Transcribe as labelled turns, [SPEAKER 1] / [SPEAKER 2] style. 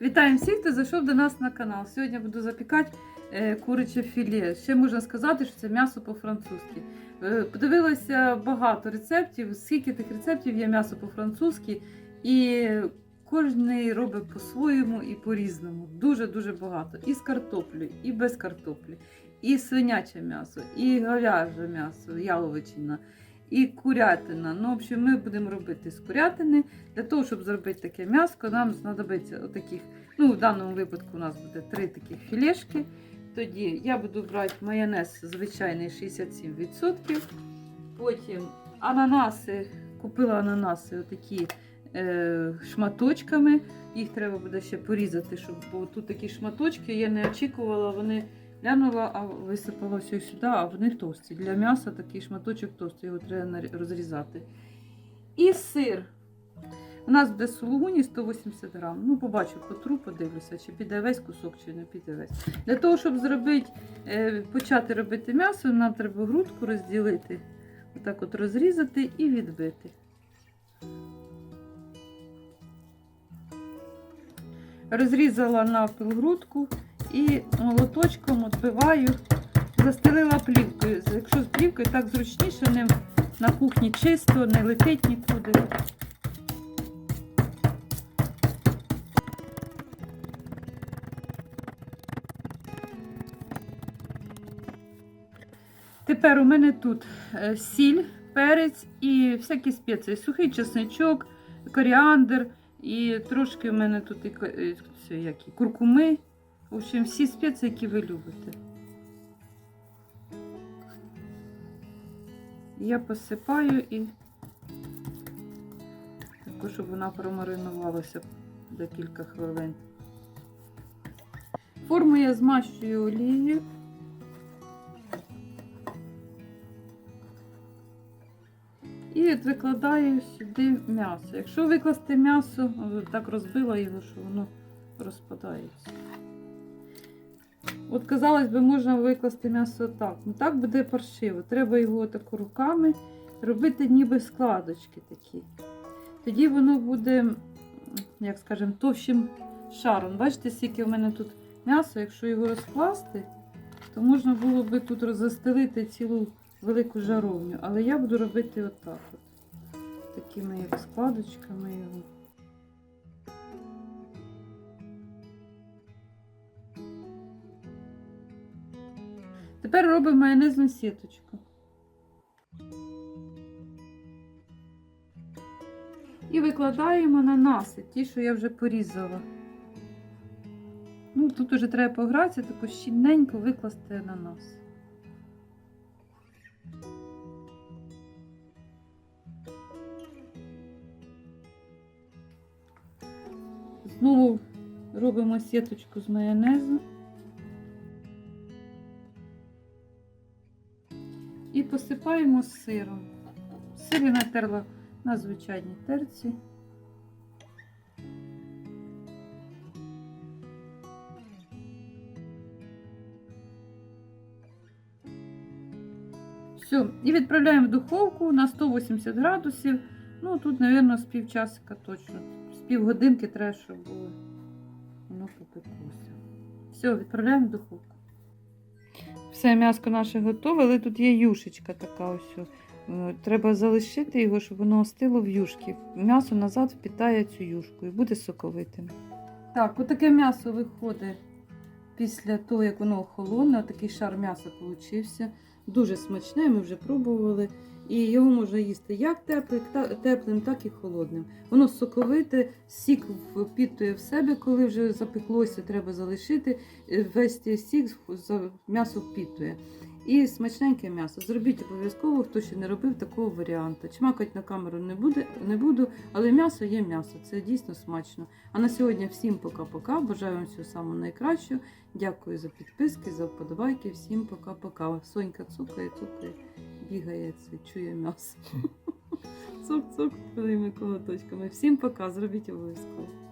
[SPEAKER 1] Вітаємо всіх, хто зайшов до нас на канал. Сьогодні буду запікати е, куряче філе. Ще можна сказати, що це м'ясо по-французьки. Е, подивилася багато рецептів, скільки тих рецептів є м'ясо по-французьки, і кожен робить по-своєму і по-різному. Дуже-дуже багато. І з картоплею, і без картоплі, і свиняче м'ясо, і говяже м'ясо, яловичина, і курятина. Ну, в общем, ми будемо робити з курятини. Для того, щоб зробити таке м'ясо, нам знадобиться отаких, ну в даному випадку у нас буде три таких філешки. Тоді я буду брати майонез звичайний 67%. Потім ананаси, купила ананаси отакі е, шматочками. Їх треба буде ще порізати, щоб бо тут такі шматочки. Я не очікувала, вони глянула, а висипала все сюди, а вони товсті. Для м'яса такий шматочок товстий, його треба розрізати. І сир. У нас буде сулугуні 180 грам. Ну, побачу, потру, подивлюся, чи піде весь кусок, чи не піде весь. Для того, щоб зробити, е, почати робити м'ясо, нам треба грудку розділити, отак от розрізати і відбити. Розрізала навпіл грудку і молоточком відбиваю, застелила плівкою. Якщо з плівкою так зручніше, не на кухні чисто, не летить нікуди. Тепер у мене тут е, сіль, перець і всякі спеції. Сухий чесничок, коріандр і трошки у мене тут і, ко- е, це, які, куркуми. В общем, всі спеції, які ви любите. Я посипаю і також, щоб вона промаринувалася декілька хвилин. Форму я змащую олією. І викладаю сюди м'ясо. Якщо викласти м'ясо, так розбила його, що воно розпадається. От, казалось би, можна викласти м'ясо так. Ну так буде паршиво. Треба його так руками робити ніби складочки такі. Тоді воно буде, як скажемо, товщим шаром. Бачите, скільки в мене тут м'яса, якщо його розкласти, то можна було би тут розстелити цілу велику жаровню. Але я буду робити отак. От. Такими як складочками його. Тепер робимо майонезну сіточку. І викладаємо ананаси, ті, що я вже порізала. Ну, тут уже треба погратися, таку щільненько викласти ананас. Знову робимо сіточку з майонезу. І посипаємо сиром. Сир я натерла на звичайній терці. Все, і відправляємо в духовку на 180 градусів. Ну, тут, мабуть, з півчасика точно. З півгодинки треба, щоб було воно попеклося. Все, відправляємо в духовку. Все, м'яско наше готове, але тут є юшечка така ось. Е, Треба залишити його, щоб воно остило в юшки. М'ясо назад впітає цю юшку і буде соковитим. Так, отаке м'ясо виходить після того, як воно охолоне. отакий шар м'яса получився. Дуже смачне, ми вже пробували. І його можна їсти як теплим, так і холодним. Воно соковите, сік впітує в себе, коли вже запеклося, треба залишити. Е, Весь сік м'ясо впітує. І смачненьке м'ясо. Зробіть обов'язково, хто ще не робив такого варіанту. Чмакать на камеру не, буде, не буду, але м'ясо є м'ясо. Це дійсно смачно. А на сьогодні всім пока-пока. Бажаю вам всього самого найкращого. Дякую за підписки, за вподобайки. Всім пока-пока. Сонька цукає, цукає, бігає, чує м'ясо. Цок, цок, своїми колоточками. Всім пока, зробіть обов'язково.